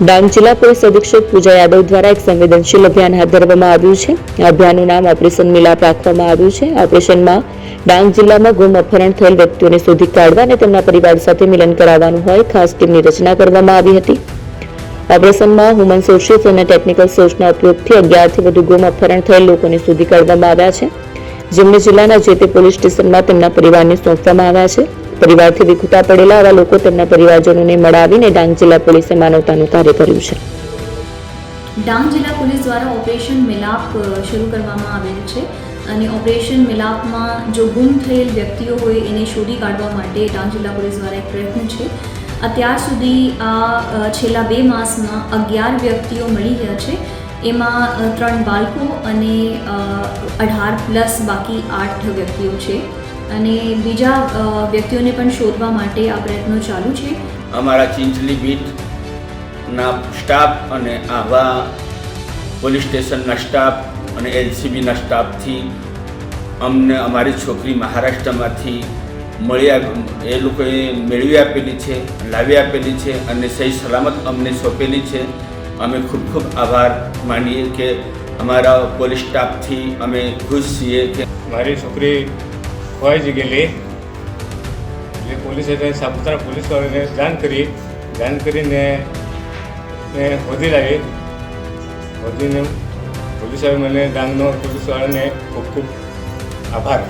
ડાંગ જિલ્લા પોલીસ અધિક્ષક પૂજા યાદવ દ્વારા એક સંવેદનશીલ અભિયાન હાથ ધરવામાં આવ્યું છે. આ અભિયાનનું નામ ઓપરેશન મિલાપ રાખવામાં આવ્યું છે. ઓપરેશનમાં ડાંગ જિલ્લામાં ગુમ અપહરણ થયેલ વ્યક્તિઓને શોધી કાઢવા અને તેમના પરિવાર સાથે મિલન કરાવવાનું હોય, ખાસ ટીમની રચના કરવામાં આવી હતી. ઓપરેશનમાં હ્યુમન સોર્સિસ અને ટેકનિકલ સોર્સના ઉપયોગથી અગિયારથી વધુ ગુમ અપહરણ થયેલ લોકોને શોધી કાઢવામાં આવ્યા છે. જેમને જિલ્લાના જે તે પોલીસ સ્ટેશનમાં તેમના પરિવારને સોંપવામાં આવ્યા છે. પરિવારથી વિખૂટા પડેલા આવા લોકો તેમના પરિવારજનોને મળાવીને ડાંગ જિલ્લા પોલીસે માનવતાનું કાર્ય કર્યું છે. ડાંગ જિલ્લા પોલીસ દ્વારા ઓપરેશન મિલાપ શરૂ કરવામાં આવેલ છે અને ઓપરેશન મિલાપમાં જો ગુમ થયેલ વ્યક્તિઓ હોય એને શોધી કાઢવા માટે ડાંગ જિલ્લા પોલીસ દ્વારા એક પ્રયત્ન છે. અત્યાર સુધી આ છેલ્લા બે માસમાં અગિયાર વ્યક્તિઓ મળી ગયા છે. એમાં ત્રણ બાળકો અને અઢાર પ્લસ બાકી આઠ વ્યક્તિઓ છે. અને બીજા વ્યક્તિઓને પણ શોધવા માટે આ પ્રયત્નો ચાલુ છે. અમારા ચિંચલી બીટના સ્ટાફ અને આવા પોલીસ સ્ટેશનના સ્ટાફ અને એલસીબીના સ્ટાફથી અમને અમારી છોકરી મહારાષ્ટ્રમાંથી મળી એ લોકોએ મેળવી આપેલી છે લાવી આપેલી છે અને સહી સલામત અમને સોંપેલી છે. અમે ખૂબ ખૂબ આભાર માનીએ કે અમારા પોલીસ સ્ટાફથી અમે ખુશ છીએ કે મારી છોકરી ખોવાઈ જ ગયેલી એટલે પોલીસે તેને સાપુતારા પોલીસવાળાને જાણ કરી. જાણ કરીને ને હોદી લાવી શોધીને પોલીસવાળા મને ડાંગનો પોલીસવાળાને ખૂબ ખૂબ આભાર.